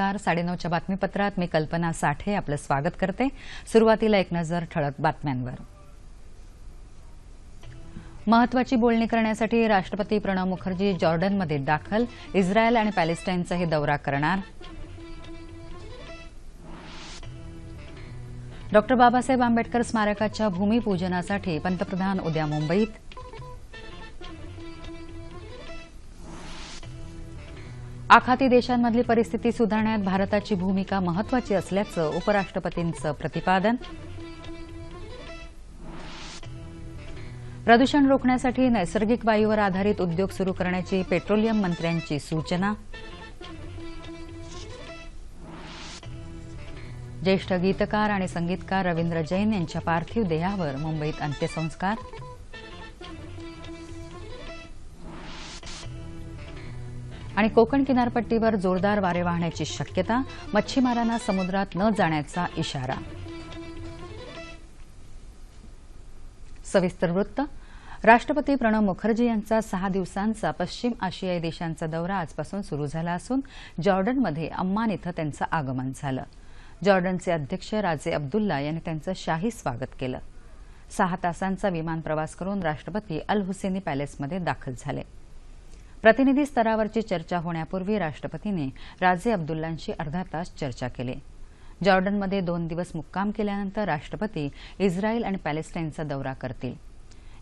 नमस्कार साडेनऊच्या बातमीपत्रात मी कल्पना साठे आपलं स्वागत करते. सुरुवातीला एक नजर ठळक बातम्यांवर. महत्वाची बोलणी करण्यासाठी राष्ट्रपती प्रणव मुखर्जी जॉर्डनमध्ये दाखल इस्रायल आणि पॅलेस्टाईनचाही दौरा करणार. डॉक्टर बाबासाहेब आंबेडकर स्मारकाच्या भूमिपूजनासाठी पंतप्रधान उद्या मुंबईत आखाती देशांमधली परिस्थिती सुधारण्यात भारताची भूमिका महत्वाची असल्याचं उपराष्ट्रपतींचं प्रतिपादन. प्रदूषण रोखण्यासाठी नैसर्गिक वायूवर आधारित उद्योग सुरू करण्याची पेट्रोलियम मंत्र्यांची सूचना. ज्येष्ठ गीतकार आणि संगीतकार रवींद्र जैन यांच्या पार्थिव देहावर मुंबईत अंत्यसंस्कार. आणि कोकण किनारपट्टीवर जोरदार वारे वाहण्याची शक्यता मच्छीमारांना समुद्रात न जाण्याचा इशारा. सविस्तर वृत्त. राष्ट्रपती प्रणव मुखर्जी यांचा सहा दिवसांचा पश्चिम आशियाई देशांचा दौरा आजपासून सुरू झाला असून जॉर्डनमध्ये अम्मान इथं त्यांचं आगमन झालं. जॉर्डनचे अध्यक्ष राजे अब्दुल्ला यांनी त्यांचं शाही स्वागत केलं. सहा तासांचा विमान प्रवास करून राष्ट्रपती अल हुसेनी पॅलेसमध्ये दाखल झाले. प्रतिनिधी स्तरावरची चर्चा होण्यापूर्वी राष्ट्रपतींनी राजे अब्दुल्लांशी अर्धा तास चर्चा केली. जॉर्डनमध्ये दोन दिवस मुक्काम केल्यानंतर राष्ट्रपती इस्रायल आणि पॅलेस्टाईनचा दौरा करतील.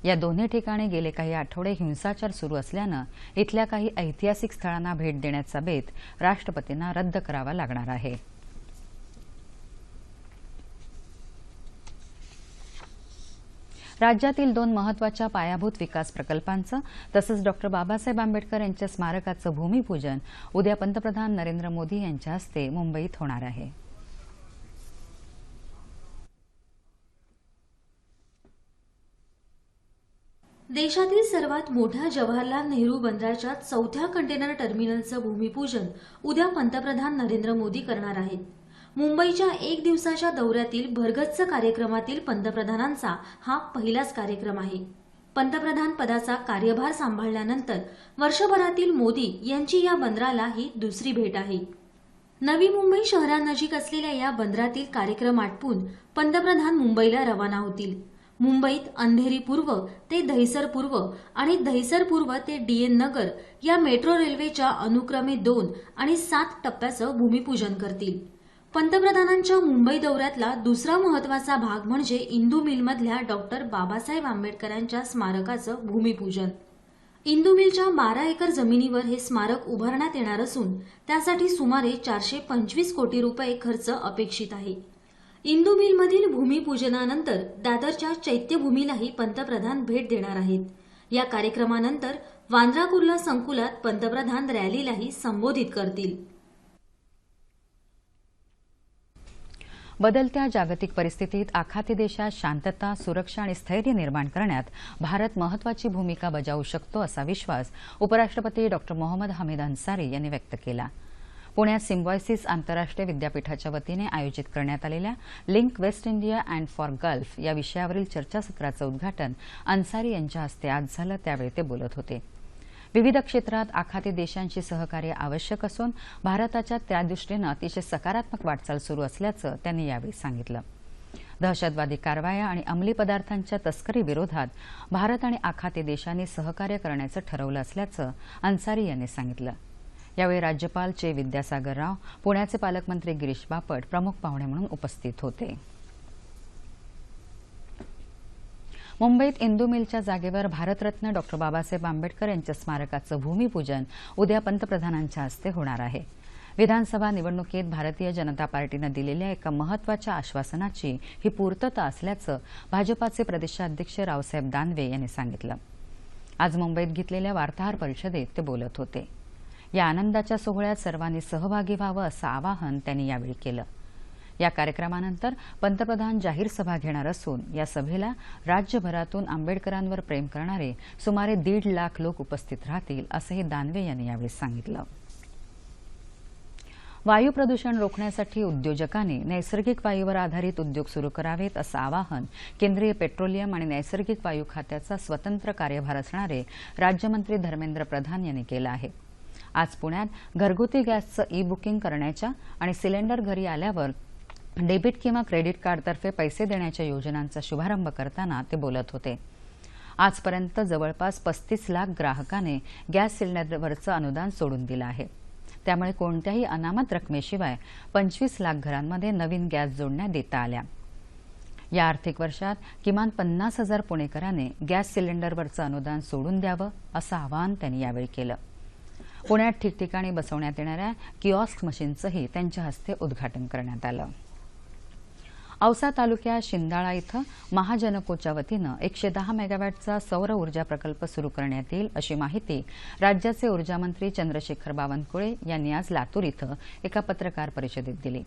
या दोन्ही ठिकाणी गेले काही आठवडे हिंसाचार सुरू असल्यानं इथल्या काही ऐतिहासिक स्थळांना भेट देण्याचा बेत राष्ट्रपतींना रद्द करावा लागणार आहे. राज्यातील दोन महत्त्वाच्या पायाभूत विकास प्रकल्पांचं तसंच डॉक्टर बाबासाहेब आंबेडकर यांच्या स्मारकाचं भूमिपूजन उद्या पंतप्रधान नरेंद्र मोदी यांच्या हस्ते मुंबईत होणार आहे. देशातील सर्वात मोठ्या जवाहरलाल नेहरू बंदराच्या चौथ्या कंटेनर टर्मिनलचं भूमिपूजन उद्या पंतप्रधान नरेंद्र मोदी करणार आहेत. मुंबईच्या एक दिवसाच्या दौऱ्यातील भरगच्च कार्यक्रमातील पंतप्रधानांचा हा पहिलाच कार्यक्रम आहे. पंतप्रधान पदाचा कार्यभार सांभाळल्यानंतर वर्षभरातील मोदी यांची या बंदराला ही दुसरी भेट आहे. नवी मुंबई शहरानजीक असलेल्या या बंदरातील कार्यक्रम आटपून पंतप्रधान मुंबईला रवाना होतील. मुंबईत अंधेरी पूर्व ते दहिसर पूर्व आणि दहिसर पूर्व ते डीएन नगर या मेट्रो रेल्वेच्या अनुक्रमे दोन आणि सात टप्प्याचं भूमिपूजन करतील. पंतप्रधानांच्या मुंबई दौऱ्यातला दुसरा महत्त्वाचा भाग म्हणजे इंदू मिलमधल्या डॉक्टर बाबासाहेब आंबेडकरांच्या स्मारकाचं भूमिपूजन. इंदू मिलच्या बारा एकर जमिनीवर हे स्मारक उभारण्यात येणार असून त्यासाठी सुमारे चारशे पंचवीस कोटी रुपये खर्च अपेक्षित आहे. इंदू मिलमधील भूमिपूजनानंतर दादरच्या चैत्यभूमीलाही पंतप्रधान भेट देणार आहेत. या कार्यक्रमानंतर वांद्रा कुर्ला संकुलात पंतप्रधान रॅलीलाही संबोधित करतील. बदलत्या जागतिक परिस्थितीत आखाती देशात शांतता सुरक्षा आणि स्थैर्य निर्माण करण्यात भारत महत्वाची भूमिका बजावू शकतो असा विश्वास उपराष्ट्रपती डॉ. मोहम्मद हमीद अन्सारी यांनी व्यक्त केला. पुण्यात सिम्बॉयसिस आंतरराष्ट्रीय विद्यापीठाच्या वतीने आयोजित करण्यात आलेल्या link west India and for Gulf या विषयावरील चर्चासत्राचं उद्घाटन अन्सारी यांच्या हस्ते आज झालं त्यावेळी ते बोलत होते. विविध क्षेत्रात आखाती देशांशी सहकार्य आवश्यक असून भारताच्या त्या दृष्टीनं अतिशय सकारात्मक वाटचाल सुरू असल्याचं त्यांनी यावेळी सांगितलं. दहशतवादी कारवाया आणि अंमली पदार्थांच्या तस्करी विरोधात भारत आणि आखाती देशांनी सहकार्य करण्याचं ठरवलं असल्याचं अन्सारी यांनी सांगितलं. यावेळी राज्यपाल चे विद्यासागर राव पुण्याचे पालकमंत्री गिरीश बापट प्रमुख पाहुणे म्हणून उपस्थित होते. मुंबईत इंदू मिलच्या जागेवर भारतरत्न डॉक्टर बाबासाहेब आंबेडकर यांच्या स्मारकाचं भूमिपूजन उद्या पंतप्रधानांच्या हस्ते होणार आहे. विधानसभा निवडणुकीत भारतीय जनता पार्टीनं दिलेल्या एका महत्त्वाच्या आश्वासनाची ही पूर्तता असल्याचं भाजपाचे प्रदेशाध्यक्ष रावसाहेब दानवे यांनी सांगितलं. आज मुंबईत घेतलेल्या वार्ताहर परिषदेत ते बोलत होते. या आनंदाच्या सोहळ्यात सर्वांनी सहभागी व्हावं असं आवाहन त्यांनी यावेळी केलं. या कार्यक्रमानंतर पंतप्रधान जाहीर सभा घेणार असून या सभेला राज्यभरातून आंबेडकरांवर प्रेम करणारे सुमारे दीड लाख लोक उपस्थित राहतील असंही दानवे यांनी यावेळी सांगितलं. वायू प्रदूषण रोखण्यासाठी उद्योजकांनी नैसर्गिक वायूवर आधारित उद्योग सुरू करावेत असं आवाहन केंद्रीय पेट्रोलियम आणि नैसर्गिक वायू खात्याचा स्वतंत्र कार्यभार असणारे राज्यमंत्री धर्मेंद्र प्रधान यांनी केलं आहे. आज पुण्यात घरगुती गॅसचं ई बुकिंग करण्याच्या आणि सिलेंडर घरी आल्यावर डेबिट किंवा क्रेडिट कार्डतर्फे पैसे देण्याच्या योजनांचा शुभारंभ करताना ते बोलत होते. आजपर्यंत जवळपास पस्तीस लाख ग्राहकाने गॅस सिलेंडरवरचं अनुदान सोडून दिलं आहे. त्यामुळे कोणत्याही अनामत रकमेशिवाय पंचवीस लाख घरांमध्ये नवीन गॅस जोडण्या देता आल्या. या आर्थिक वर्षात किमान पन्नास हजार पुणेकरांनी गॅस सिलेंडरवरचं अनुदान सोडून द्यावं असं आवाहन त्यांनी यावेळी केलं. पुण्यात ठिकठिकाणी बसवण्यात येणाऱ्या किऑस्क मशीनचंही त्यांच्या हस्ते उद्घाटन करण्यात आलं. औसा तालुक्यात शिंदाळा इथं महाजनकोच्या वतीनं एकशे दहा मेगावॅटचा सौर ऊर्जा प्रकल्प सुरू करण्यात येईल अशी माहिती राज्याचे ऊर्जामंत्री चंद्रशेखर बावनकुळे यांनी आज लातूर इथं एका पत्रकार परिषदेत दिली.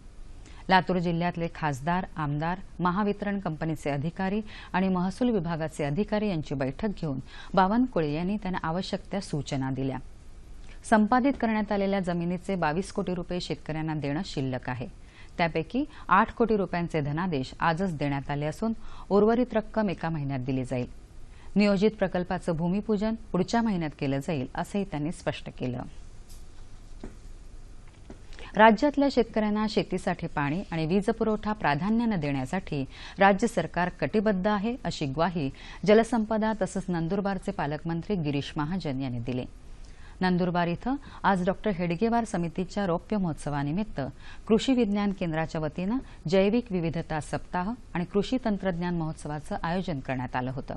लातूर जिल्ह्यातले खासदार आमदार महावितरण कंपनीचे अधिकारी आणि महसूल विभागाचे अधिकारी यांची बैठक घेऊन बावनकुळे यांनी त्यांना आवश्यक त्या सूचना दिल्या. संपादित करण्यात आलेल्या जमिनीचे बावीस कोटी रुपये शेतकऱ्यांना देणं शिल्लक आहे. त्यापैकी आठ कोटी रुपयांचे धनादेश आजच देण्यात आले असून उर्वरित रक्कम एका महिन्यात दिली जाईल. नियोजित प्रकल्पाचं भूमिपूजन पुढच्या महिन्यात केलं जाईल असंही त्यांनी स्पष्ट केलं. राज्यातल्या शेतकऱ्यांना शेतीसाठी पाणी आणि वीज पुरवठा प्राधान्यानं देण्यासाठी राज्य सरकार कटिबद्ध आहे अशी ग्वाही जलसंपदा तसंच नंदुरबारचे पालकमंत्री गिरीश महाजन यांनी दिली. नंदुरबार इथं आज डॉक्टर हेडगेवार समितीच्या रौप्य महोत्सवानिमित्त कृषी विज्ञान केंद्राच्या वतीनं जैविक विविधता सप्ताह आणि कृषी तंत्रज्ञान महोत्सवाचं आयोजन करण्यात आलं होतं.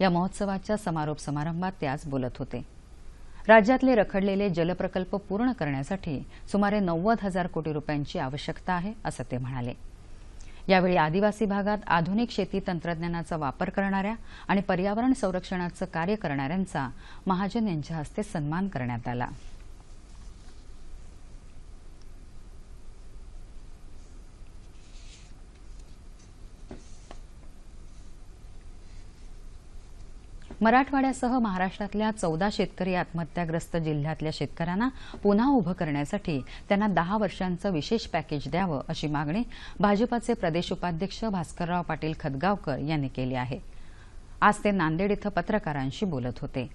या महोत्सवाच्या समारोप समारंभात ते आज बोलत होते. राज्यातले रखडलेले जलप्रकल्प पूर्ण करण्यासाठी सुमारे नव्वद हजार कोटी रुपयांची आवश्यकता आहे असं ते म्हणाले. यावेळी आदिवासी भागात आधुनिक शेती तंत्रज्ञानाचा वापर करणाऱ्या आणि पर्यावरण संरक्षणाचं कार्य करणाऱ्यांचा महाजन यांच्या हस्ते सन्मान करण्यात आला. मराठवाड्यासह महाराष्ट्रातल्या चौदा शेतकरी आत्महत्याग्रस्त जिल्ह्यातल्या शेतकऱ्यांना पुन्हा उभं करण्यासाठी त्यांना दहा वर्षांचं विशेष पॅकेज द्यावं अशी मागणी भाजपाचे प्रदेश उपाध्यक्ष भास्करराव पाटील खदगावकर यांनी केली आहे. आज ते नांदेड इथं पत्रकारांशी बोलत होते.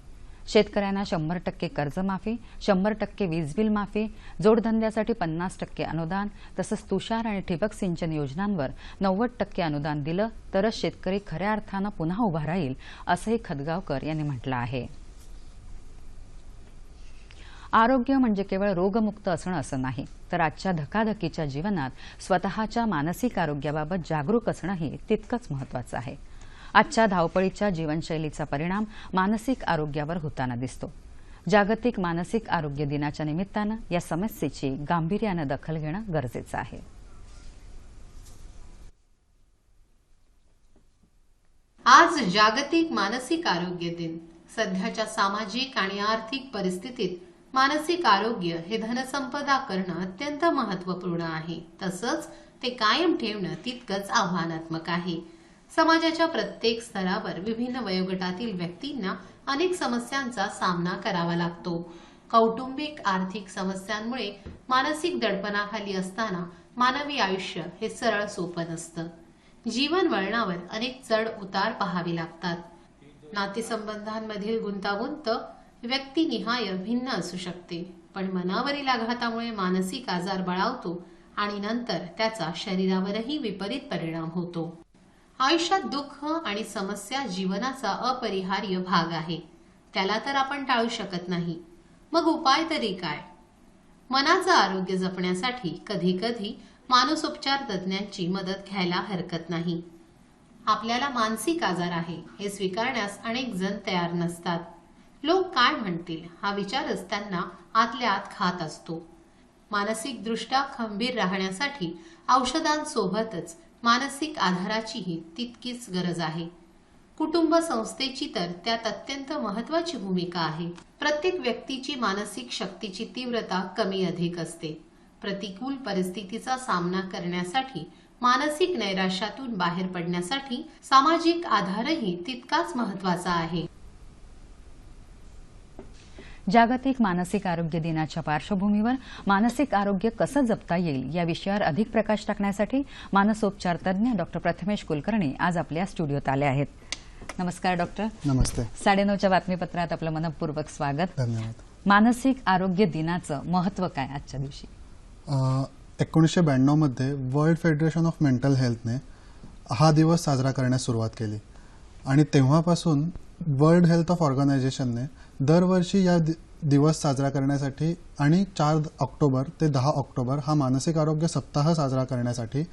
शेतकऱ्यांना शंभर टक्के कर्जमाफी शंभर टक्के वीज बिल माफी जोडधंद्यासाठी पन्नास टक्के अनुदान तसंच तुषार आणि ठिबक सिंचन योजनांवर नव्वद टक्के अनुदान दिलं तरच शेतकरी खऱ्या अर्थानं पुन्हा उभा राहील असंही खदगावकर यांनी म्हटलं आहे. आरोग्य म्हणजे केवळ रोगमुक्त असणं असं नाही तर आजच्या धकाधकीच्या जीवनात स्वतःच्या मानसिक आरोग्याबाबत जागरूक असणंही तितकंच महत्वाचं आहे. आजच्या धावपळीच्या जीवनशैलीचा परिणाम मानसिक आरोग्यावर होताना दिसतो. जागतिक मानसिक आरोग्य दिनाच्या निमित्तानं या समस्येची गांभीर्यानं दखल घेणं गरजेचं आहे. आज जागतिक मानसिक आरोग्य दिन. सध्याच्या सामाजिक आणि आर्थिक परिस्थितीत मानसिक आरोग्य हे धनसंपदा करणं अत्यंत महत्त्वपूर्ण आहे. तसंच ते कायम ठेवणं तितकंच आव्हानात्मक आहे. समाजाच्या प्रत्येक स्तरावर विभिन्न वयोगटातील व्यक्तींना अनेक समस्यांचा सामना करावा लागतो. कौटुंबिक आर्थिक समस्यांमुळे मानसिक दडपणाखाली असताना मानवी आयुष्य हे सरळ सोपं नसतं. जीवन वळणावर अनेक चढ उतार पाहावे लागतात. नातेसंबंधांमधील गुंतागुंत व्यक्तिनिहाय भिन्न असू शकते पण मनावरील आघातामुळे मानसिक आजार बळावतो आणि नंतर त्याचा शरीरावरही विपरीत परिणाम होतो. आयुष्यात दुःख आणि समस्या जीवनाचा अपरिहार्य भाग आहे. त्याला तर आपण टाळू शकत नाही. मग उपाय तरी काय? मनाचं आरोग्य जपण्यासाठी कधी कधी मानसोपचार तज्ज्ञांची मदत घ्यायला हरकत नाही. आपल्याला मानसिक आजार आहे हे स्वीकारण्यास अनेक जण तयार नसतात. लोक काय म्हणतील हा विचारच त्यांना आतल्या आत खात असतो. मानसिकदृष्ट्या खंबीर राहण्यासाठी औषधांसोबतच मानसिक आधाराचीही तितकीच गरज आहे. कुटुंब संस्थेची तर त्यात अत्यंत महत्वाची भूमिका आहे. प्रत्येक व्यक्तीची मानसिक शक्तीची तीव्रता कमी अधिक असते. प्रतिकूल परिस्थितीचा सामना करण्यासाठी मानसिक नैराश्यातून बाहेर पडण्यासाठी सामाजिक आधारही तितकाच महत्त्वाचा आहे. जागतिक मानसिक आरोग्य दिनाच्या पार्श्वभूमीवर मानसिक आरोग्य कसं जपता येईल या विषयावर अधिक प्रकाश टाकण्यासाठी मानसोपचार तज्ज्ञ डॉक्टर प्रथमेश कुलकर्णी आज आपल्या स्टुडिओत आले आहेत. नमस्कार डॉक्टर नमस्ते. साडेनऊच्या बातमीपत्रात आपलं मनपूर्वक स्वागत. धन्यवाद. मानसिक आरोग्य दिनाचं महत्त्व काय आजच्या दिवशी? एकोणीसशे ब्याण्णवमध्ये वर्ल्ड फेडरेशन ऑफ मेंटल हेल्थने हा दिवस साजरा करण्यास सुरुवात केली. आणि तेव्हापासून वर्ल्ड हेल्थ ऑफ ऑर्गनायझेशनने दरवर्षी या दि दिवस साजरा करण्यासाठी आणि चार ऑक्टोबर ते दहा ऑक्टोबर हा मानसिक आरोग्य सप्ताह साजरा करण्यासाठी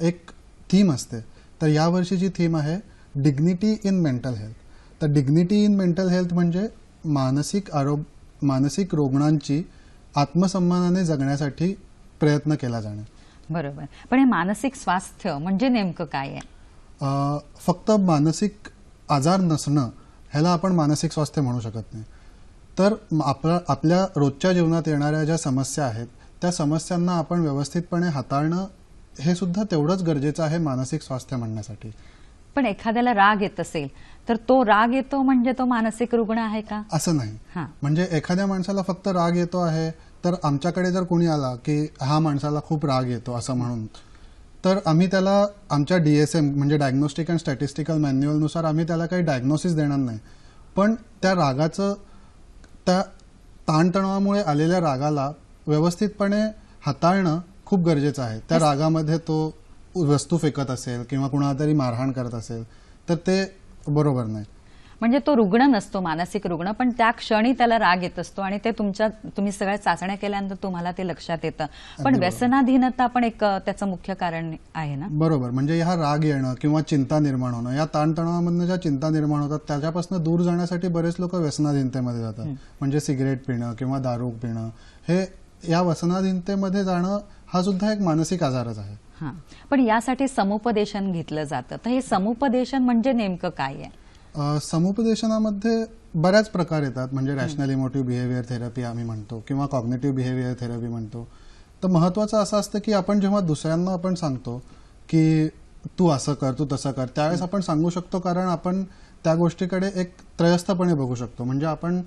एक थीम असते. तर यावर्षीची थीम आहे डिग्निटी इन मेंटल हेल्थ. तर डिग्निटी इन मेंटल हेल्थ म्हणजे मानसिक आरोग्य मानसिक रुग्णांची आत्मसन्मानाने जगण्यासाठी प्रयत्न केला जाणे. बरोबर. पण हे मानसिक स्वास्थ्य म्हणजे नेमकं काय आहे? फक्त मानसिक आजार नसणं ह्याला आपण मानसिक स्वास्थ्य म्हणू शकत नाही. तर म- आपल्या आपल्या रोजच्या जीवनात येणाऱ्या ज्या समस्या आहेत त्या समस्यांना आपण व्यवस्थितपणे हाताळणं हे सुद्धा तेवढंच गरजेचं आहे मानसिक स्वास्थ्य म्हणण्यासाठी. पण एखाद्याला राग येत असेल तर तो राग येतो म्हणजे तो मानसिक रुग्ण आहे का? असं नाही. हा. म्हणजे एखाद्या माणसाला फक्त राग येतो आहे तर आमच्याकडे जर कोणी आला की हा माणसाला खूप राग येतो असं म्हणून तर आम्ही त्याला आमच्या डी एस एम म्हणजे डायग्नोस्टिक अँड स्टॅटिस्टिकल मॅन्युअलनुसार आम्ही त्याला काही डायग्नोसिस देणार नाही. पण त्या रागाचं त्या ताणतणावामुळे आलेल्या रागाला व्यवस्थितपणे हाताळणं खूप गरजेचं आहे. त्या रागामध्ये तो वस्तू फेकत असेल किंवा कुणाला तरी मारहाण करत असेल तर ते बरोबर नाही. म्हणजे तो रुग्ण नसतो मानसिक रुग्ण पण त्या क्षणी त्याला राग येत असतो आणि ते तुमच्या तुम्ही सगळ्या चाचण्या केल्यानंतर तुम्हाला ते लक्षात येतं. पण व्यसनाधीनता पण एक त्याचं मुख्य कारण आहे ना? बरोबर. म्हणजे हा राग येणं किंवा चिंता निर्माण होणं या ताणतणावामधनं ज्या चिंता निर्माण होतात त्याच्यापासून दूर जाण्यासाठी बरेच लोक व्यसनाधीनतेमध्ये जातात. म्हणजे सिगरेट पिणं किंवा दारू पिणं हे या व्यसनाधीनतेमध्ये जाणं हा सुद्धा एक मानसिक आजारच आहे. हा. पण यासाठी समुपदेशन घेतलं जातं. तर हे समुपदेशन म्हणजे नेमकं काय आहे? समुपदेशनामध्ये बऱ्याच प्रकार येतात. म्हणजे रॅशनल इमोटिव्ह बिहेवियर थेरपी आम्ही म्हणतो किंवा कॉग्नेटिव्ह बिहेवियर थेरपी म्हणतो. तर महत्वाचं असं असतं की आपण जेव्हा दुसऱ्यांना आपण सांगतो की तू असं कर तू तसं कर त्यावेळेस आपण सांगू शकतो कारण आपण त्या गोष्टीकडे एक त्रयस्थपणे बघू शकतो. म्हणजे आपण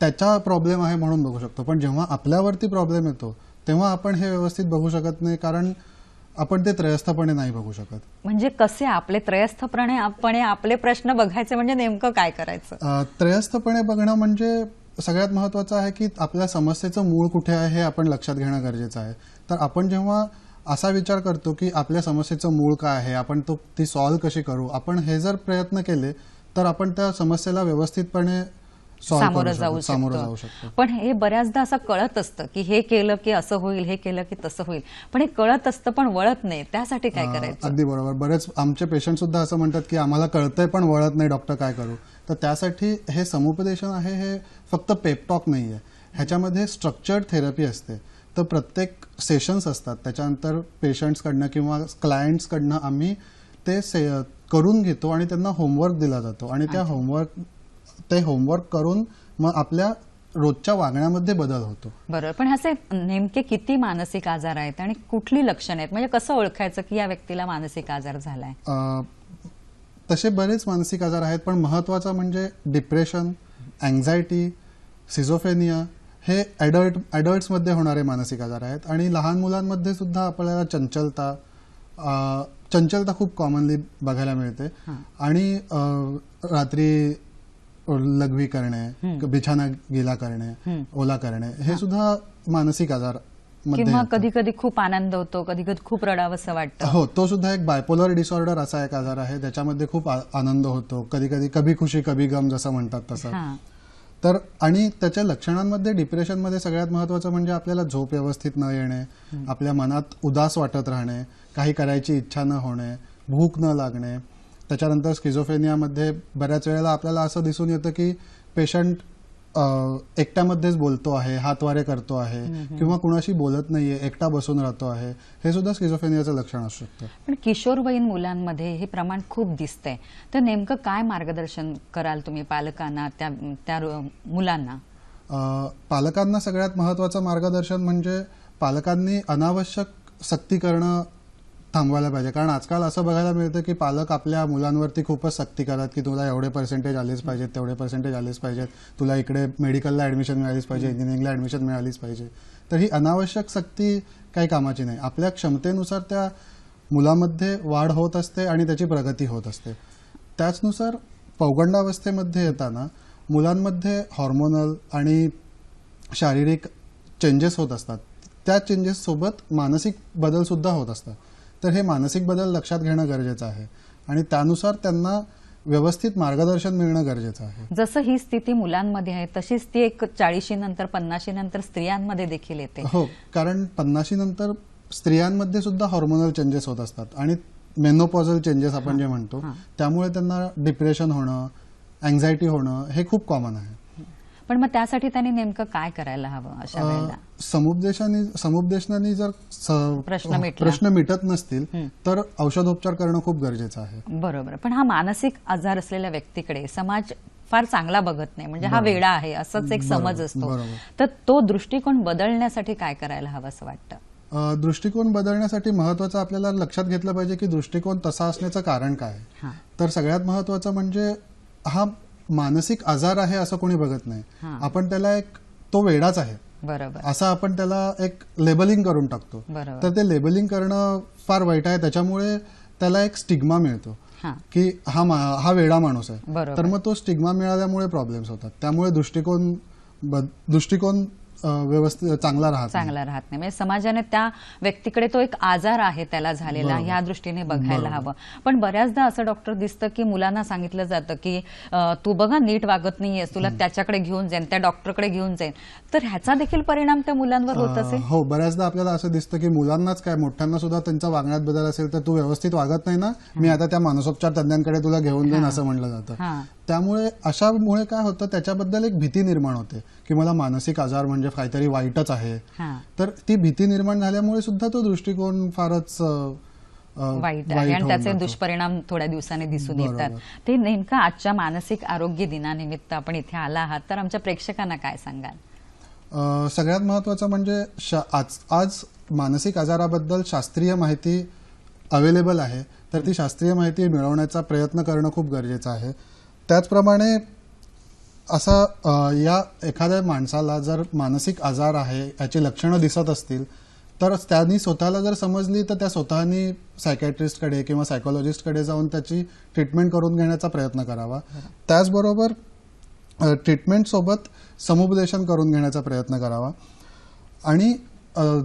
त्याचा प्रॉब्लेम आहे म्हणून बघू शकतो. पण जेव्हा आपल्यावरती प्रॉब्लेम येतो तेव्हा आपण हे व्यवस्थित बघू शकत नाही कारण आपण ते त्रयस्थपणे नाही बघू शकत. म्हणजे कसे आपले त्रयस्थपणे आपणे आपले प्रश्न बघायचे म्हणजे नेमकं काय करायचं? त्रयस्थपणे बघणं म्हणजे सगळ्यात महत्वाचं आहे की आपल्या समस्येचं मूळ कुठे आहे हे आपण लक्षात घेणं गरजेचं आहे. तर आपण जेव्हा असा विचार करतो की आपल्या समस्येचं मूळ काय आहे आपण तो ती सॉल्व्ह कशी करू आपण हे जर प्रयत्न केले तर आपण त्या समस्येला व्यवस्थितपणे सामोरं जाऊ शकतो. पण हे बऱ्याचदा असं कळत असतं की हे केलं की असं होईल हे केलं की तसं होईल. पण हे कळत असतं पण वळत नाही. त्यासाठी काय करायचं? अगदी बरोबर. बरेच आमचे पेशंट सुद्धा असं म्हणतात की आम्हाला कळतंय पण वळत नाही डॉक्टर काय करू? तर त्यासाठी हे समुपदेशन आहे हे फक्त पेपटॉक नाही आहे ह्याच्यामध्ये स्ट्रक्चर्ड थेरपी असते. तर प्रत्येक सेशन्स असतात. त्याच्यानंतर पेशंट्सकडनं किंवा क्लायंट्सकडनं आम्ही ते से करून घेतो आणि त्यांना होमवर्क दिला जातो. आणि त्या होमवर्क ते होमवर्क करून मग आपल्या रोजच्या वागण्यामध्ये बदल होतो. बरोबर. पण असे नेमके किती मानसिक आजार आहेत आणि कुठली लक्षणं आहेत? म्हणजे कसं ओळखायचं की या व्यक्तीला मानसिक आजार झालाय? तसे बरेच मानसिक आजार आहेत पण महत्वाचं म्हणजे डिप्रेशन अँझायटी सिझोफेनिया हे ॲडल्ट ॲडल्ट्समध्ये होणारे मानसिक आजार आहेत. आणि लहान मुलांमध्ये सुद्धा आपल्याला चंचलता चंचलता खूप कॉमनली बघायला मिळते. आणि रात्री लघवी करणे बिछाना गेला करणे. ओला करणे हे सुद्धा मानसिक आजार किंवा. कधी कधी खूप आनंद होतो कधी कधी खूप रडावंसं वाटतं. हो तो सुद्धा एक बायपोलर डिसऑर्डर असा एक आजार आहे त्याच्यामध्ये खूप आनंद होतो. कधी कधी कभी खुशी कभी गम जसं म्हणतात तसं. हा. तर आणि त्याच्या लक्षणांमध्ये डिप्रेशनमध्ये सगळ्यात महत्वाचं म्हणजे आपल्याला झोप व्यवस्थित न येणे आपल्या मनात उदास वाटत राहणे काही करायची इच्छा न होणे भूक न लागणे त्याच्यानंतर स्किझोफेनियामध्ये बऱ्याच वेळेला आपल्याला असं दिसून येतं की पेशंट एकट्यामध्येच बोलतो आहे हातवारे करतो आहे किंवा कुणाशी बोलत नाहीये एकटा बसून राहतो आहे हे सुद्धा स्किझोफेनियाचं लक्षण असू शकतं. पण किशोरवयीन मुलांमध्ये हे प्रमाण खूप दिसतंय. तर नेमकं काय मार्गदर्शन कराल तुम्ही पालकांना त्या त्या मुलांना? पालकांना सगळ्यात महत्वाचं मार्गदर्शन म्हणजे पालकांनी अनावश्यक सक्ती करणं थांबवायला पाहिजे. कारण आजकाल असं बघायला मिळतं की पालक आपल्या मुलांवरती खूपच सक्ती करतात की तुला एवढे पर्सेंटेज आलेच पाहिजेत तेवढे पर्सेंटेज आलेच पाहिजेत. तुला इकडे मेडिकलला ऍडमिशन मिळालीच पाहिजे इंजिनिअरिंगला ऍडमिशन मिळालीच पाहिजे. तर ही अनावश्यक सक्ती काही कामाची नाही. आपल्या क्षमतेनुसार त्या मुलामध्ये वाढ होत असते आणि त्याची प्रगती होत असते. त्याचनुसार पौगंडावस्थेमध्ये येताना मुलांमध्ये हॉर्मोनल आणि शारीरिक चेंजेस होत असतात. त्या चेंजेस सोबत मानसिक बदल सुद्धा होत असतात. तर हे मानसिक बदल लक्षात घेणं गरजेचं आहे. आणि त्यानुसार त्यांना व्यवस्थित मार्गदर्शन मिळणं गरजेचं आहे. जसं ही स्थिती मुलांमध्ये आहे तशीच ती एक चाळीशी नंतर पन्नाशी नंतर स्त्रियांमध्ये देखील येते. हो कारण पन्नाशी नंतर स्त्रियांमध्ये सुद्धा हॉर्मोनल चेंजेस होत असतात. आणि मेनोपॉझल चेंजेस आपण जे म्हणतो. त्यामुळे त्यांना डिप्रेशन होणं अँझायटी होणं हे खूप कॉमन आहे. पण मग त्यासाठी त्यांनी नेमकं काय करायला हवं अशा वेळेला? समुपदेशाने समुपदेशनाने जर प्रश्न. प्रश्न मिटत नसतील. तर औषधोपचार करणं खूप गरजेचं आहे. बरोबर. पण हा मानसिक आजार असलेल्या व्यक्तीकडे समाज फार चांगला बघत नाही. म्हणजे हा वेडा आहे असंच एक समज असतो. तर तो दृष्टिकोन बदलण्यासाठी काय करायला हवं असं वाटतं? दृष्टिकोन बदलण्यासाठी महत्वाचं आपल्याला लक्षात घेतलं पाहिजे की दृष्टिकोन तसा असण्याचं कारण काय. तर सगळ्यात महत्वाचं म्हणजे हा मानसिक आजार आहे असं कोणी बघत नाही. आपण त्याला एक तो वेडाच आहे. बरोबर. असं आपण त्याला एक लेबलिंग करून टाकतो. बरोबर. तर ते लेबलिंग करणं फार वाईट आहे. त्याच्यामुळे त्याला एक स्टिग्मा मिळतो. हा. की हा मा- हा वेडा माणूस आहे. तर मग तो स्टिग्मा मिळाल्यामुळे प्रॉब्लेम्स होतात. त्यामुळे दृष्टिकोन दृष्टिकोन व्यवस्थित चांगला राहत. चांगला राहत नाही. म्हणजे समाजाने त्या व्यक्तीकडे तो एक आजार आहे त्याला झालेला. ह्या दृष्टीने बघायला. हवं. पण बऱ्याचदा असं डॉक्टर दिसतं की मुलांना सांगितलं जातं की तू बघा नीट वागत नाहीयेस. तुला त्याच्याकडे घेऊन जाईन त्या डॉक्टरकडे घेऊन जाईन. तर ह्याचा देखील परिणाम त्या मुलांवर होत असेल? हो बऱ्याचदा आपल्याला असं दिसतं की मुलांनाच काय मोठ्यांना सुद्धा त्यांच्या वागण्यात बदल असेल तर तू व्यवस्थित वागत नाही ना? मी आता त्या मानसोपचार तज्ञांकडे तुला घेऊन जाईन असं म्हणलं जातं. त्यामुळे अशामुळे काय होतं त्याच्याबद्दल एक भीती निर्माण होते की मला मानसिक आजार म्हणजे काहीतरी वाईटच आहे. तर ती भीती निर्माण झाल्यामुळे सुद्धा तो दृष्टिकोन फारच वाईट आहे. आणि त्याचे. दुष्परिणाम थोड्या दिवसांनी दिसून. येतात. ते नेमकं आजच्या मानसिक आरोग्य दिनानिमित्त आपण इथे आला आहात. तर आमच्या प्रेक्षकांना काय सांगाल? सगळ्यात महत्वाचं म्हणजे आज आज मानसिक आजाराबद्दल शास्त्रीय माहिती अवेलेबल आहे. तर ती शास्त्रीय माहिती मिळवण्याचा प्रयत्न करणं खूप गरजेचं आहे. त्याचप्रमाणे असा या एखाद्या माणसाला जर मानसिक आजार आहे याची लक्षणं दिसत असतील तर त्यांनी स्वतःला जर समजली तर त्या स्वतःनी सायकॅट्रिस्टकडे किंवा सायकोलॉजिस्टकडे जाऊन त्याची ट्रीटमेंट करून घेण्याचा प्रयत्न करावा. त्याचबरोबर ट्रीटमेंट सोबत समुपदेशन करून घेण्याचा प्रयत्न करावा. आणि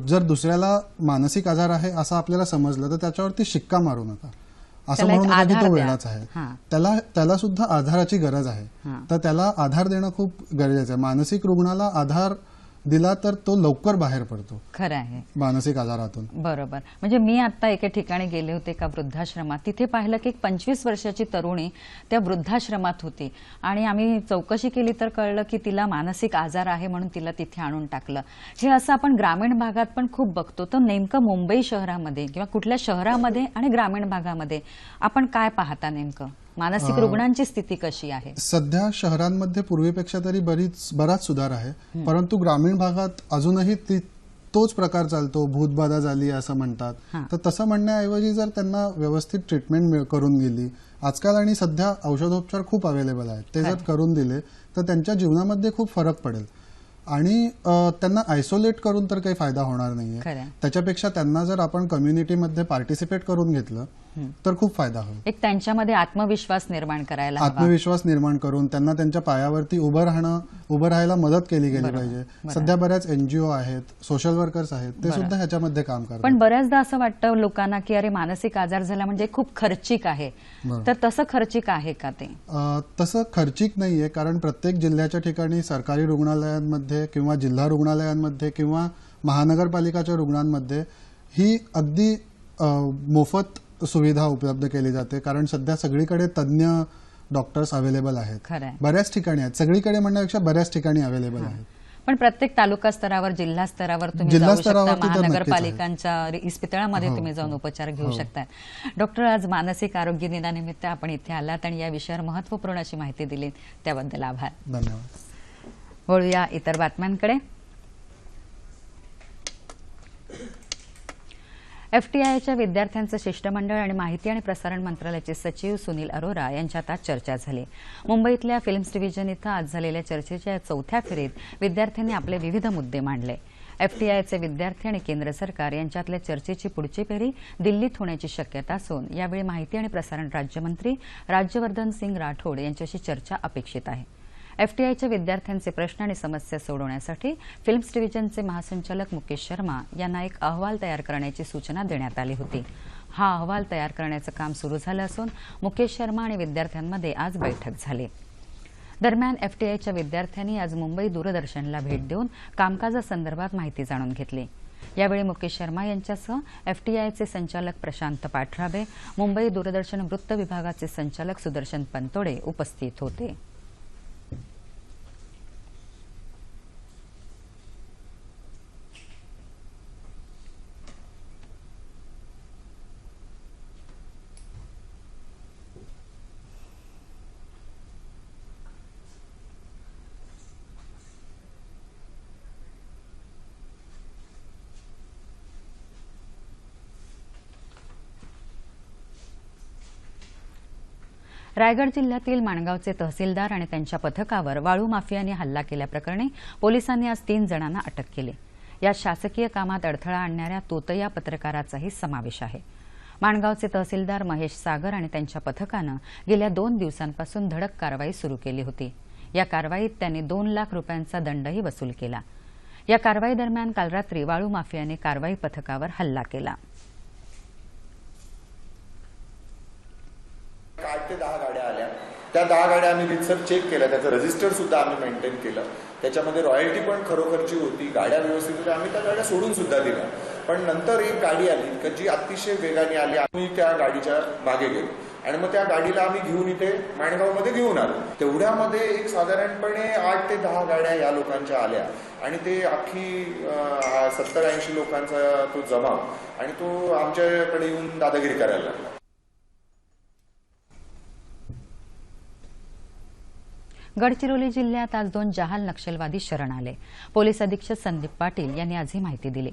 जर दुसऱ्याला मानसिक आजार आहे असं आपल्याला समजलं तर त्याच्यावरती शिक्का मारू नका. असं त्याला एक म्हणू नका की आधार तो. वेळाच आहे. त्याला त्याला सुद्धा आधाराची गरज आहे. तर त्याला आधार देणं खूप गरजेचं आहे मानसिक रुग्णाला आधार दिला तर तो लवकर बाहेर पडतो. खरं आहे. मानसिक आजारातून. बरोबर. म्हणजे मी आता एके ठिकाणी गेले होते एका वृद्धाश्रमात. तिथे पाहिलं की एक पंचवीस वर्षाची तरुणी त्या वृद्धाश्रमात होती. आणि आम्ही चौकशी केली तर कळलं की तिला मानसिक आजार आहे म्हणून तिला तिथे आणून टाकलं. हे असं आपण ग्रामीण भागात पण खूप बघतो. तर नेमकं मुंबई शहरामध्ये किंवा कुठल्या शहरामध्ये आणि ग्रामीण भागामध्ये आपण काय पाहता नेमकं? मानसिक रुग्णांची स्थिती कशी आहे? सध्या शहरांमध्ये पूर्वीपेक्षा तरी बरीच बराच सुधार आहे. परंतु ग्रामीण भागात अजूनही ती तोच प्रकार चालतो भूतबाधा झाली असं म्हणतात. तर तसं म्हणण्याऐवजी जर त्यांना व्यवस्थित ट्रीटमेंट करून गेली आजकाल आणि सध्या औषधोपचार खूप अवेलेबल आहेत. ते जर करून दिले तर त्यांच्या जीवनामध्ये खूप फरक पडेल. आणि त्यांना आयसोलेट करून तर काही फायदा होणार नाहीये. त्याच्यापेक्षा त्यांना जर आपण कम्युनिटीमध्ये पार्टिसिपेट करून घेतलं तर खूप फायदा होईल. एक त्यांच्यामध्ये आत्मविश्वास निर्माण करायला आत्मविश्वास निर्माण करून त्यांना त्यांच्या पायावरती उभं राहणं उभं राहायला मदत केली गेली पाहिजे. सध्या बऱ्याच एनजीओ आहेत सोशल वर्कर्स आहेत ते सुद्धा ह्याच्यामध्ये काम करतात. पण बऱ्याचदा असं वाटतं लोकांना की अरे मानसिक आजार झाला म्हणजे खूप खर्चिक आहे. तर तसं खर्चिक आहे का ते? तसं खर्चिक नाहीये कारण प्रत्येक जिल्ह्याच्या ठिकाणी सरकारी रुग्णालयांमध्ये किंवा जिल्हा रुग्णालयांमध्ये किंवा महानगरपालिकाच्या रुग्णांमध्ये ही अगदी मोफत सुविधा उपलब्ध केली जाते कारण सध्या सगळीकडे तज्ज्ञ डॉक्टर्स अवेलेबल आहेत. बऱ्याच ठिकाणी आहेत. सगळीकडे म्हणण्यापेक्षा बऱ्याच ठिकाणी अवेलेबल आहेत. पण प्रत्येक तालुका स्तरावर जिल्हा स्तरावर तुम्ही जिल्हा जाऊ शकता. महानगरपालिकांच्या इस्पितळामध्ये तुम्ही जाऊन उपचार घेऊ शकता. डॉक्टर आज मानसिक आरोग्य दिनानिमित्त आपण इथे आलात आणि या विषयावर महत्त्वपूर्ण अशी माहिती दिली त्याबद्दल आभार. धन्यवाद. वळूया इतर बातम्यांकडे. एफटीआयच्या विद्यार्थ्यांचं शिष्टमंडळ आणि माहिती आणि प्रसारण मंत्रालयाचे सचिव सुनील अरोरा यांच्यात आज चर्चा झाली. मुंबईतल्या फिल्म्स डिव्हिजन इथं आज झालेल्या चर्चेच्या चौथ्या फेरीत विद्यार्थ्यांनी आपले विविध मुद्दे मांडले. एफटीआयचे विद्यार्थी आणि केंद्र सरकार यांच्यातल्या चर्चेची पुढची फेरी दिल्लीत होण्याची शक्यता असून यावेळी माहिती आणि प्रसारण राज्यमंत्री राज्यवर्धन सिंग राठोड यांच्याशी चर्चा अपेक्षित आहे. एफटीआयच्या विद्यार्थ्यांचे प्रश्न आणि समस्या सोडवण्यासाठी फिल्म्स डिव्हिजनचे महासंचालक मुकेश शर्मा यांना एक अहवाल तयार करण्याची सूचना देण्यात आली होती. हा अहवाल तयार करण्याचं काम सुरू झालं असून मुकेश शर्मा आणि विद्यार्थ्यांमध्ये आज बैठक झाली. दरम्यान एफटीआयच्या विद्यार्थ्यांनी आज मुंबई दूरदर्शनला भेट देऊन कामकाजासंदर्भात माहिती जाणून घेतली. यावेळी मुकेश शर्मा यांच्यासह एफटीआयचे संचालक प्रशांत पाठराबे मुंबई दूरदर्शन वृत्त विभागाचे संचालक सुदर्शन पंतोडे उपस्थित होते. रायगड जिल्ह्यातील माणगावचे तहसीलदार आणि त्यांच्या पथकावर वाळू माफियांनी हल्ला केल्याप्रकरणी पोलिसांनी आज तीन जणांना अटक केली. यात शासकीय कामात अडथळा आणणाऱ्या तोतया पत्रकाराचाही समावेश आहे. माणगावचे तहसीलदार महेश सागर आणि त्यांच्या पथकानं गेल्या दोन दिवसांपासून धडक कारवाई सुरू केली होती. या कारवाईत त्यांनी दोन लाख रुपयांचा दंडही वसूल केला. या कारवाई दरम्यान काल रात्री वाळू माफियाने कारवाई पथकावर हल्ला केला आठ ते दहा गाड्या आल्या त्या दहा गाड्या आम्ही रितसर चेक केल्या. त्याचं रजिस्टर सुद्धा आम्ही मेंटेन केलं. त्याच्यामध्ये रॉयल्टी पण खरोखरची होती. गाड्या व्यवस्थित होत्या. आम्ही त्या गाड्या सोडून सुद्धा दिल्या. पण नंतर एक गाडी आली. का जी अतिशय वेगाने आली आम्ही त्या गाडीच्या मागे गेलो. आणि मग त्या गाडीला आम्ही घेऊन इथे माणगावमध्ये घेऊन आलो. तेवढ्यामध्ये एक साधारणपणे आठ ते दहा गाड्या या लोकांच्या आल्या. आणि ते अख्खी सत्तर ऐंशी लोकांचा तो जमाव. आणि तो आमच्याकडे येऊन दादागिरी करायला लागला. गडचिरोली जिल्ह्यात आज दोन जहाल नक्षलवादी शरण आले. पोलीस अधीक्षक संदीप पाटील यांनी आज ही माहिती दिली.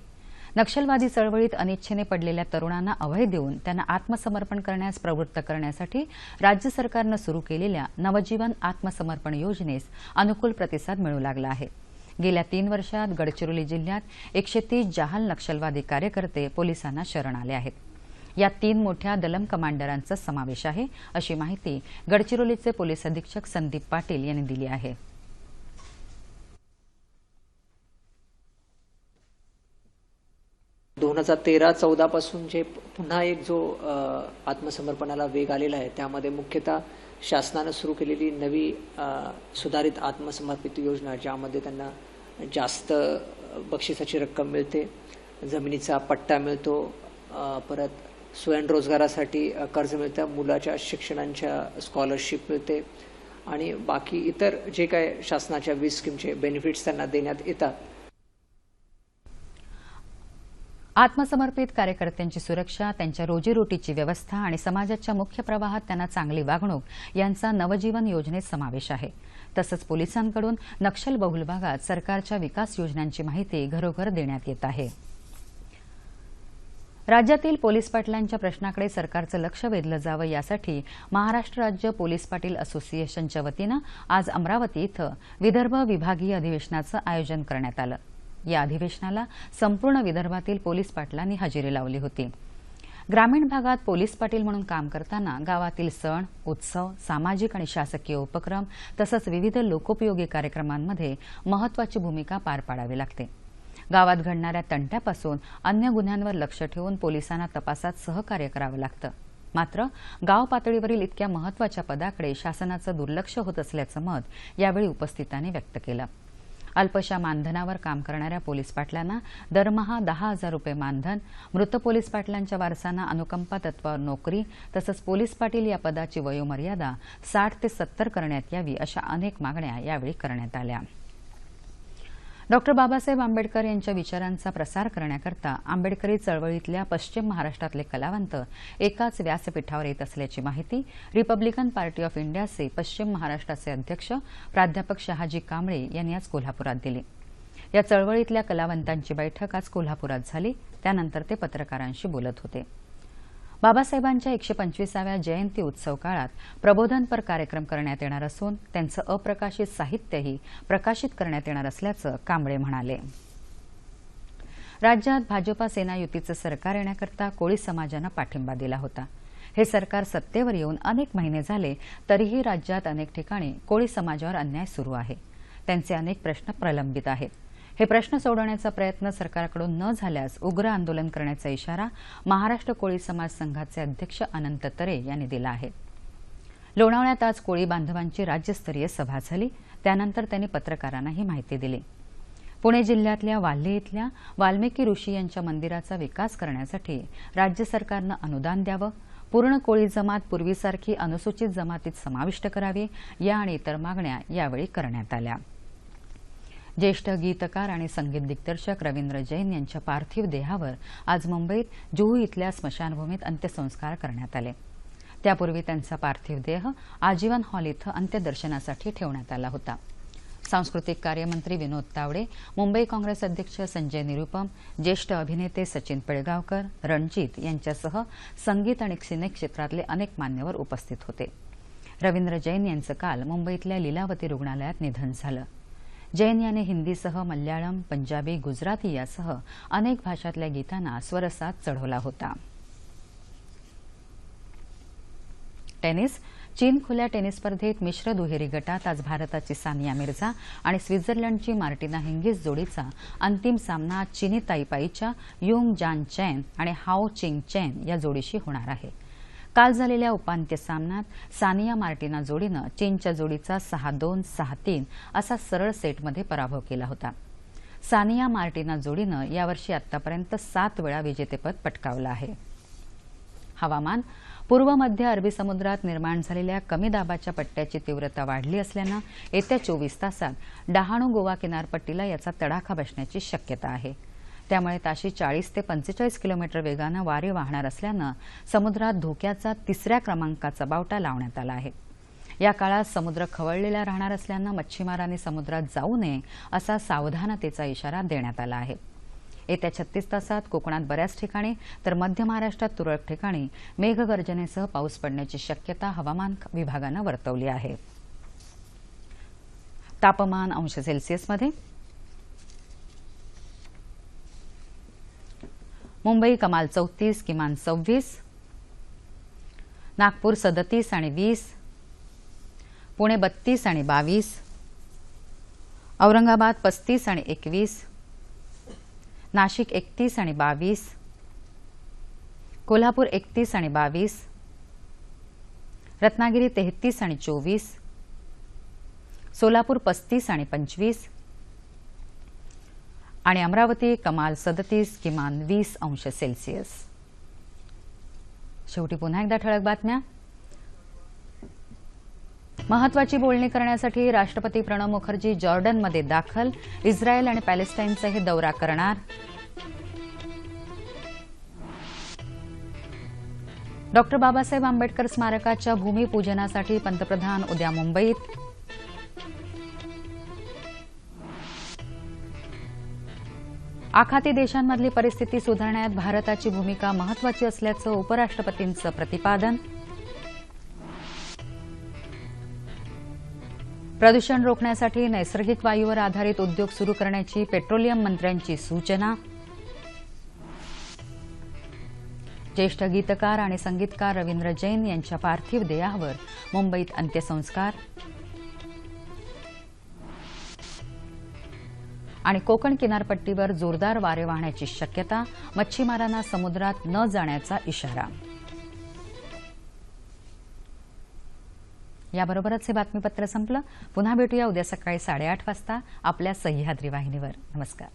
नक्षलवादी चळवळीत अनिच्छेने पडलेल्या तरुणांना अभय देऊन त्यांना आत्मसमर्पण करण्यास प्रवृत्त करण्यासाठी राज्य सरकारनं सुरू केलेल्या नवजीवन आत्मसमर्पण योजनेस अनुकूल प्रतिसाद मिळू लागला आहे. गेल्या तीन वर्षात गडचिरोली जिल्ह्यात एकशे तीस जहाल नक्षलवादी कार्यकर्ते पोलिसांना शरण आले आहेत. या तीन मोठ्या दलम कमांडरांचा समावेश आहे अशी माहिती गडचिरोलीचे पोलीस अधीक्षक संदीप पाटील यांनी दिली आहे. दोन हजार तेरा चौदा पासून जे पुन्हा एक जो आत्मसमर्पणाला वेग आलेला आहे त्यामध्ये मुख्यतः शासनानं सुरू केलेली नवी सुधारित आत्मसमर्पित योजना ज्यामध्ये त्यांना जास्त बक्षिसाची रक्कम मिळते जमिनीचा पट्टा मिळतो परत स्वयंरोजगारासाठी कर्ज मिळतं मुलाच्या शिक्षणांच्या स्कॉलरशिप मिळते आणि बाकी इतर जे काय शासनाच्या वीज स्कीमचे बेनिफिट्स त्यांना देण्यात येतात. आत्मसमर्पित कार्यकर्त्यांची सुरक्षा त्यांच्या रोजीरोटीची व्यवस्था आणि समाजाच्या मुख्य प्रवाहात त्यांना चांगली वागणूक यांचा नवजीवन योजनेत समावेश आहे. तसंच पोलिसांकडून नक्षलबहुल भागात सरकारच्या विकास योजनांची माहिती घरोघर देण्यात येत आहे. राज्यातील पोलीस पाटलांच्या प्रश्नाकडे सरकारचं लक्ष वेधलं जावं यासाठी महाराष्ट्र राज्य पोलीस पाटील असोसिएशनच्या वतीनं आज अमरावती इथं विदर्भ विभागीय अधिवेशनाचं आयोजन करण्यात आलं. या अधिवेशनाला संपूर्ण विदर्भातील पोलीस पाटलांनी हजेरी लावली होती. ग्रामीण भागात पोलीस पाटील म्हणून काम करताना गावातील सण उत्सव सामाजिक आणि शासकीय उपक्रम तसंच विविध लोकोपयोगी कार्यक्रमांमध्ये महत्वाची भूमिका पार पाडावी लागते. गावात घडणाऱ्या तंट्यापासून अन्य गुन्ह्यांवर लक्ष ठेवून पोलिसांना तपासात सहकार्य करावं लागतं. मात्र गाव पातळीवरील इतक्या महत्त्वाच्या पदाकडे शासनाचं दुर्लक्ष होत असल्याचं मत यावेळी उपस्थितांनी व्यक्त केलं. अल्पशा मानधनावर काम करणाऱ्या पोलीस पाटलांना दरमहा दहा हजार रुपये मानधन मृत पोलीस पाटलांच्या वारसांना अनुकंपा तत्वावर नोकरी तसंच पोलीस पाटील या पदाची वयोमर्यादा साठ ते सत्तर करण्यात यावी अशा अनेक मागण्या यावेळी करण्यात आल्या. डॉक्टर बाबासाहेब आंबेडकर यांच्या विचारांचा प्रसार करण्याकरता आंबेडकरी चळवळीतल्या पश्चिम महाराष्ट्रातले कलावंत एकाच व्यासपीठावर येत असल्याची माहिती रिपब्लिकन पार्टी ऑफ इंडियाचे पश्चिम महाराष्ट्राचे अध्यक्ष प्राध्यापक शहाजी कांबळे यांनी आज कोल्हापुरात दिली. या चळवळीतल्या कलावंतांची बैठक आज कोल्हापुरात झाली. त्यानंतर ते पत्रकारांशी बोलत होते. बाबासाहेबांच्या एकशे पंचवीसाव्या जयंती उत्सव काळात प्रबोधनपर कार्यक्रम करण्यात येणार असून त्यांचं अप्रकाशित साहित्यही प्रकाशित करण्यात येणार असल्याचं कांबळे म्हणाले. राज्यात भाजपा सेना युतीचं सरकार येण्याकरता कोळी समाजानं पाठिंबा दिला होता. हे सरकार सत्तेवर येऊन अनेक महिने झाले तरीही राज्यात अनेक ठिकाणी कोळी समाजावर अन्याय सुरू आहे. त्यांचे अनेक प्रश्न प्रलंबित आहेत. हे प्रश्न सोडवण्याचा प्रयत्न सरकारकडून न झाल्यास उग्र आंदोलन करण्याचा इशारा महाराष्ट्र कोळी समाज संघाचे अध्यक्ष अनंत तरे यांनी दिला आहे. लोणावळ्यात आज कोळी बांधवांची राज्यस्तरीय सभा झाली. त्यानंतर त्यांनी पत्रकारांना ही माहिती दिली. पुणे जिल्ह्यातल्या वाल्हे इथल्या वाल्मिकी ऋषी यांच्या मंदिराचा विकास करण्यासाठी राज्य सरकारनं अनुदान द्यावं पूर्ण कोळी जमात पूर्वीसारखी अनुसूचित जमातीत समाविष्ट करावी या आणि इतर मागण्या यावेळी करण्यात आल्या. ज्येष्ठ गीतकार आणि संगीत दिग्दर्शक रवींद्र जैन यांच्या पार्थिव देहावर आज मुंबईत जुहू इथल्या स्मशानभूमीत अंत्यसंस्कार करण्यात आले. त्यापूर्वी त्यांचा पार्थिव देह आजीवन हॉल इथं अंत्यदर्शनासाठी ठेवण्यात आला होता. सांस्कृतिक कार्यमंत्री विनोद तावडे मुंबई काँग्रेस अध्यक्ष संजय निरुपम ज्येष्ठ अभिनेते सचिन पिळगावकर रणजित यांच्यासह संगीत आणि सिने क्षेत्रातले अनेक मान्यवर उपस्थित होते. रवींद्र जैन यांचं काल मुंबईतल्या लीलावती रुग्णालयात निधन झालं. जैन याने हिंदीसह मल्याळम पंजाबी गुजराती यासह अनेक भाषातल्या गीतांना स्वरसात चढवला होता. टेनिस. चीन खुल्या टेनिस स्पर्धेत मिश्र दुहेरी गटात आज भारताची सानिया मिर्झा आणि स्वित्झर्लंडची मार्टिना हिंगिस जोडीचा अंतिम सामना चिनी ताईपाईच्या युंग जान चैन आणि हाओ चिंग चैन या जोडीशी होणार आहे. काल झालेल्या उपांत्य सामन्यात सानिया मार्टिना जोडीनं चीनच्या जोडीचा सहा दोन सहा तीन असा सरळ सेटमध्ये पराभव केला होता. सानिया मार्टिना जोडीनं यावर्षी आतापर्यंत सात वेळा विजेतेपद पटकावलं आहे. हवामान पूर्व मध्य अरबी समुद्रात निर्माण झालेल्या कमी दाबाच्या पट्ट्याची तीव्रता वाढली असल्यानं येत्या चोवीस तासात डहाणू गोवा किनारपट्टीला याचा तडाखा बसण्याची शक्यता आहे. त्यामुळे ताशी चाळीस ते पंचेचाळीस किलोमीटर वेगानं वारे वाहणार असल्यानं समुद्रात धोक्याचा तिसऱ्या क्रमांकाचा बावटा लावण्यात आला आहे. या काळात समुद्र खवळलेला राहणार असल्यानं मच्छीमारांनी समुद्रात जाऊ नये असा सावधानतेचा इशारा देण्यात आला आहे. येत्या छत्तीस तासात कोकणात बऱ्याच ठिकाणी तर मध्य महाराष्ट्रात तुरळक ठिकाणी मेघगर्जनेसह पाऊस पडण्याची शक्यता हवामान विभागानं वर्तवली आहे. तापमान अंश सेल्सिअसमध्ये मुंबई कमाल चौतीस किमान सव्वीस नागपूर सदतीस आणि वीस पुणे बत्तीस आणि बावीस औरंगाबाद पस्तीस आणि एकवीस नाशिक एकतीस आणि बावीस कोल्हापूर एकतीस आणि बावीस रत्नागिरी तेहतीस आणि चोवीस सोलापूर पस्तीस आणि पंचवीस आणि अमरावती कमाल सदतीस किमान वीस अंश सेल्सिअस. शेवटी पुन्हा एकदा ठळक बातम्या. महत्वाची बोलणी करण्यासाठी राष्ट्रपती प्रणव मुखर्जी जॉर्डनमध्ये दाखल इस्रायल आणि पॅलेस्टाईनचाही दौरा करणार. डॉक्टर बाबासाहेब आंबेडकर स्मारकाच्या भूमिपूजनासाठी पंतप्रधान उद्या मुंबईत. आखाती देशांमधली परिस्थिती सुधारण्यात भारताची भूमिका महत्वाची असल्याचं उपराष्ट्रपतींचं प्रतिपादन. प्रदूषण रोखण्यासाठी नैसर्गिक वायूवर आधारित उद्योग सुरू करण्याची पेट्रोलियम मंत्र्यांची सूचना. ज्येष्ठ गीतकार आणि संगीतकार रवींद्र जैन यांच्या पार्थिव देहावर मुंबईत अंत्यसंस्कार. आणि कोकण किनारपट्टीवर जोरदार वारे वाहण्याची शक्यता मच्छीमारांना समुद्रात न जाण्याचा इशारा. याबरोबरच हे बातमीपत्र संपलं. पुन्हा भेटूया उद्या सकाळी साडेआठ वाजता आपल्या सह्याद्री वाहिनीवर. नमस्कार.